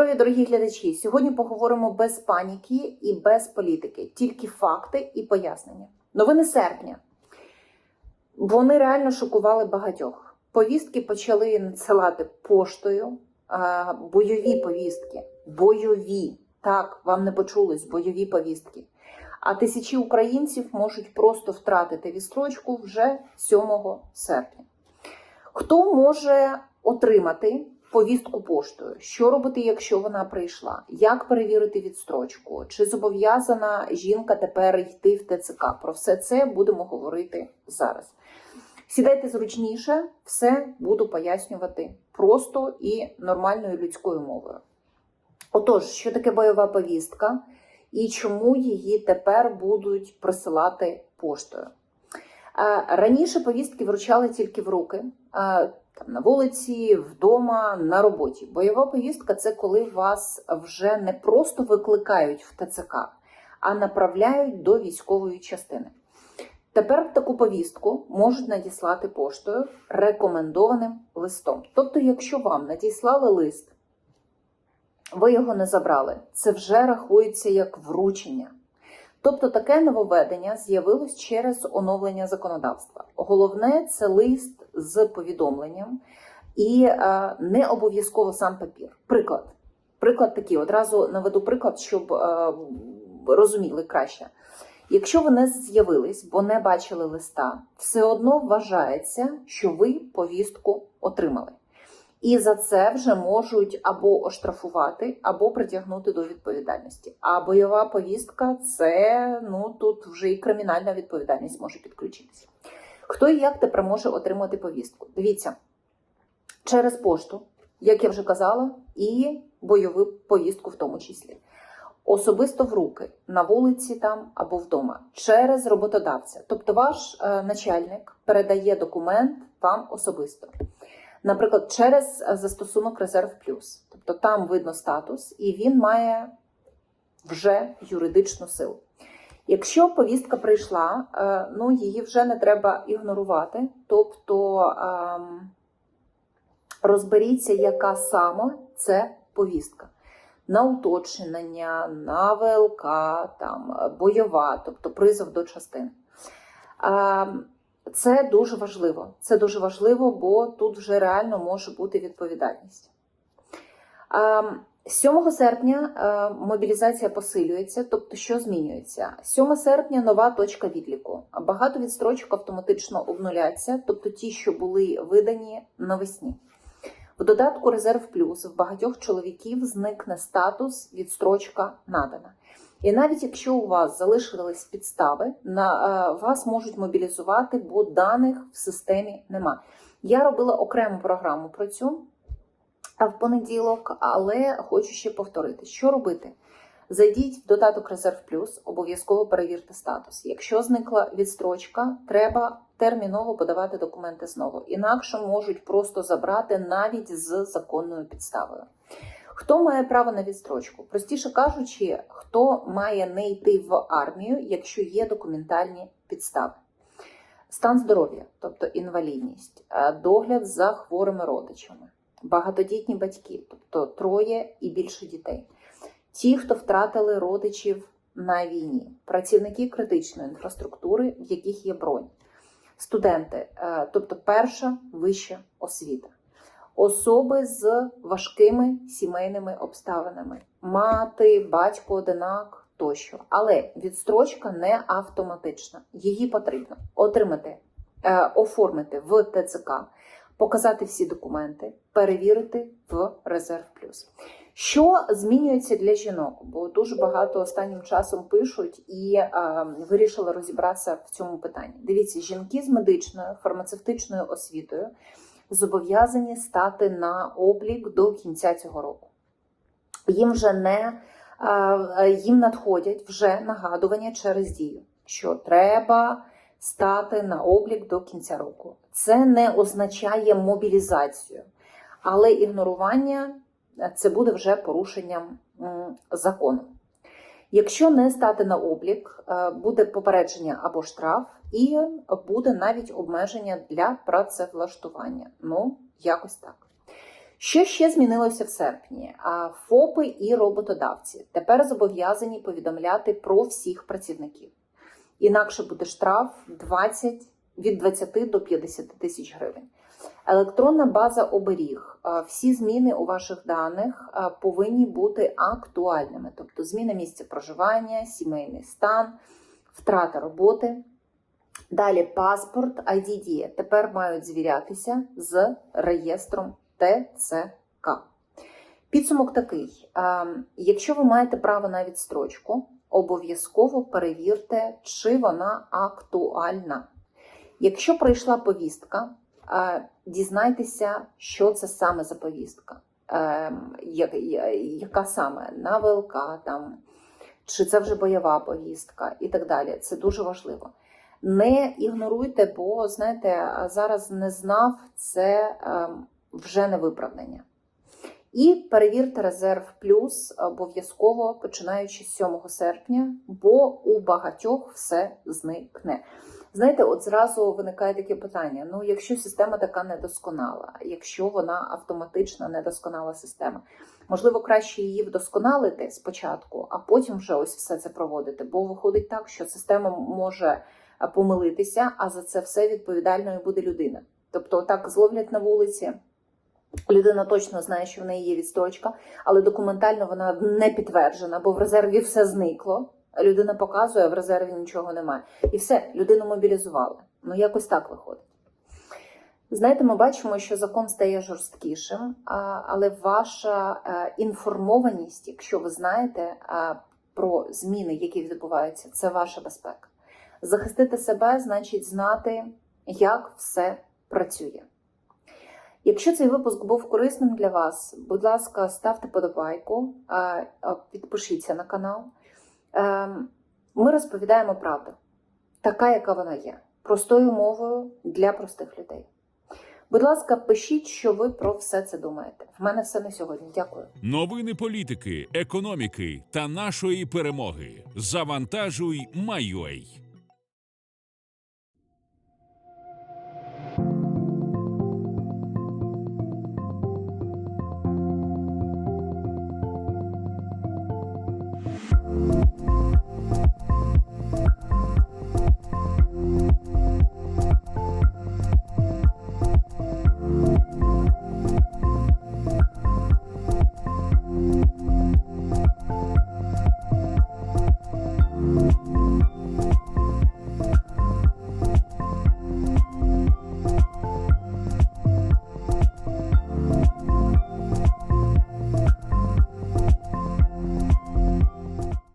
здоров'я, дорогі глядачі! Сьогодні поговоримо без паніки і без політики, тільки факти і пояснення. Новини серпня. Вони реально шокували багатьох. Повістки почали надсилати поштою, бойові повістки. Бойові. Так, вам не почулись, бойові повістки. А тисячі українців можуть просто втратити відстрочку вже 7 серпня. Хто може отримати повістку поштою? Що робити, якщо вона прийшла? Як перевірити відстрочку? Чи зобов'язана жінка тепер йти в ТЦК? Про все це будемо говорити зараз. Сідайте зручніше, все буду пояснювати просто і нормальною людською мовою. Отож, що таке бойова повістка і чому її тепер будуть присилати поштою? Е, Раніше повістки вручали тільки в руки, е, там, на вулиці, вдома, на роботі. Бойова повістка це коли вас вже не просто викликають в ТЦК, а направляють до військової частини. Тепер таку повістку можуть надіслати поштою рекомендованим листом. Тобто, якщо вам надіслали лист, ви його не забрали, це вже рахується як вручення. Тобто таке нововведення з'явилось через оновлення законодавства. Головне це лист з повідомленням і е, не обов'язково сам папір. Приклад. Приклад такий, одразу наведу приклад, щоб е, розуміли краще. Якщо ви не з'явились, бо не бачили листа, все одно вважається, що ви повістку отримали. І за це вже можуть або оштрафувати, або притягнути до відповідальності. А бойова повістка це ну тут вже і кримінальна відповідальність може підключитися. Хто і як тепер може отримати повістку? Дивіться, через пошту, як я вже казала, і бойову повістку в тому числі. Особисто в руки на вулиці там або вдома через роботодавця. Тобто, ваш е, начальник передає документ вам особисто. Наприклад, через е, застосунок Резерв Плюс. Тобто там видно статус, і він має вже юридичну силу. Якщо повістка прийшла, е, ну її вже не треба ігнорувати. Тобто ем, розберіться, яка саме це повістка. На уточнення, на ВЛК, там, бойова, тобто призов до частин. Ем, це дуже важливо. Це дуже важливо, бо тут вже реально може бути відповідальність. Ем, 7 серпня е, мобілізація посилюється, тобто що змінюється? 7 серпня нова точка відліку. Багато відстрочок автоматично обнуляться, тобто ті, що були видані навесні. В додатку Резерв Плюс в багатьох чоловіків зникне статус відстрочка надана. І навіть якщо у вас залишились підстави, на е, вас можуть мобілізувати, бо даних в системі нема. Я робила окрему програму про цю в понеділок, але хочу ще повторити, що робити. Зайдіть в додаток Резерв Плюс, обов'язково перевірте статус. Якщо зникла відстрочка, треба терміново подавати документи знову. Інакше можуть просто забрати навіть з законною підставою. Хто має право на відстрочку? Простіше кажучи, хто має не йти в армію, якщо є документальні підстави. Стан здоров'я, тобто інвалідність, е, догляд за хворими родичами, багатодітні батьки, тобто троє і більше дітей, ті, хто втратили родичів на війні, працівники критичної інфраструктури, в яких є бронь, студенти, е, тобто перша вища освіта. Особи з важкими сімейними обставинами, мати, батько, одинак тощо. Але відстрочка не автоматична. Її потрібно отримати, е, оформити в ТЦК, показати всі документи, перевірити в Резерв Плюс. Що змінюється для жінок? Бо дуже багато останнім часом пишуть і е, вирішили розібратися в цьому питанні. Дивіться, жінки з медичною фармацевтичною освітою зобов'язані стати на облік до кінця цього року. Їм вже не е, їм надходять вже нагадування через дію, що треба стати на облік до кінця року. Це не означає мобілізацію, але ігнорування це буде вже порушенням закону. Якщо не стати на облік, е, буде попередження або штраф, і буде навіть обмеження для працевлаштування. Ну, якось так. Що ще змінилося в серпні? ФОПи і роботодавці тепер зобов'язані повідомляти про всіх працівників. Інакше буде штраф 20, від 20 до 50 тисяч гривень. Електронна база оберіг. Всі зміни у ваших даних повинні бути актуальними, тобто зміна місця проживання, сімейний стан, втрата роботи. Далі паспорт ID дія тепер мають звірятися з реєстром ТЦК. Підсумок такий: якщо ви маєте право на відстрочку, обов'язково перевірте, чи вона актуальна. Якщо прийшла повістка, дізнайтеся, що це саме за повістка, я- яка саме на ВЛК, там, чи це вже бойова повістка і так далі. Це дуже важливо. Не ігноруйте, бо знаєте, зараз не знав це ем, вже не виправдання. І перевірте резерв плюс обов'язково починаючи з 7 серпня, бо у багатьох все зникне. Знаєте, от зразу виникає таке питання: ну, якщо система така недосконала, якщо вона автоматична недосконала система, можливо, краще її вдосконалити спочатку, а потім вже ось все це проводити. Бо виходить так, що система може помилитися, а за це все відповідальною буде людина. Тобто, так зловлять на вулиці. Людина точно знає, що в неї є відстрочка, але документально вона не підтверджена, бо в резерві все зникло. Людина показує, а в резерві нічого немає. І все, людину мобілізували. Ну, якось так виходить. Знаєте, ми бачимо, що закон стає жорсткішим, але ваша е, інформованість, якщо ви знаєте е, про зміни, які відбуваються, це ваша безпека. Захистити себе значить знати, як все працює. Якщо цей випуск був корисним для вас, будь ласка, ставте подобайку, підпишіться на канал. Ем, Ми розповідаємо правду, така, яка вона є, простою мовою для простих людей. Будь ласка, пишіть, що ви про все це думаєте. В мене все на сьогодні. Дякую. Новини політики, економіки та нашої перемоги. Завантажуй, Майой.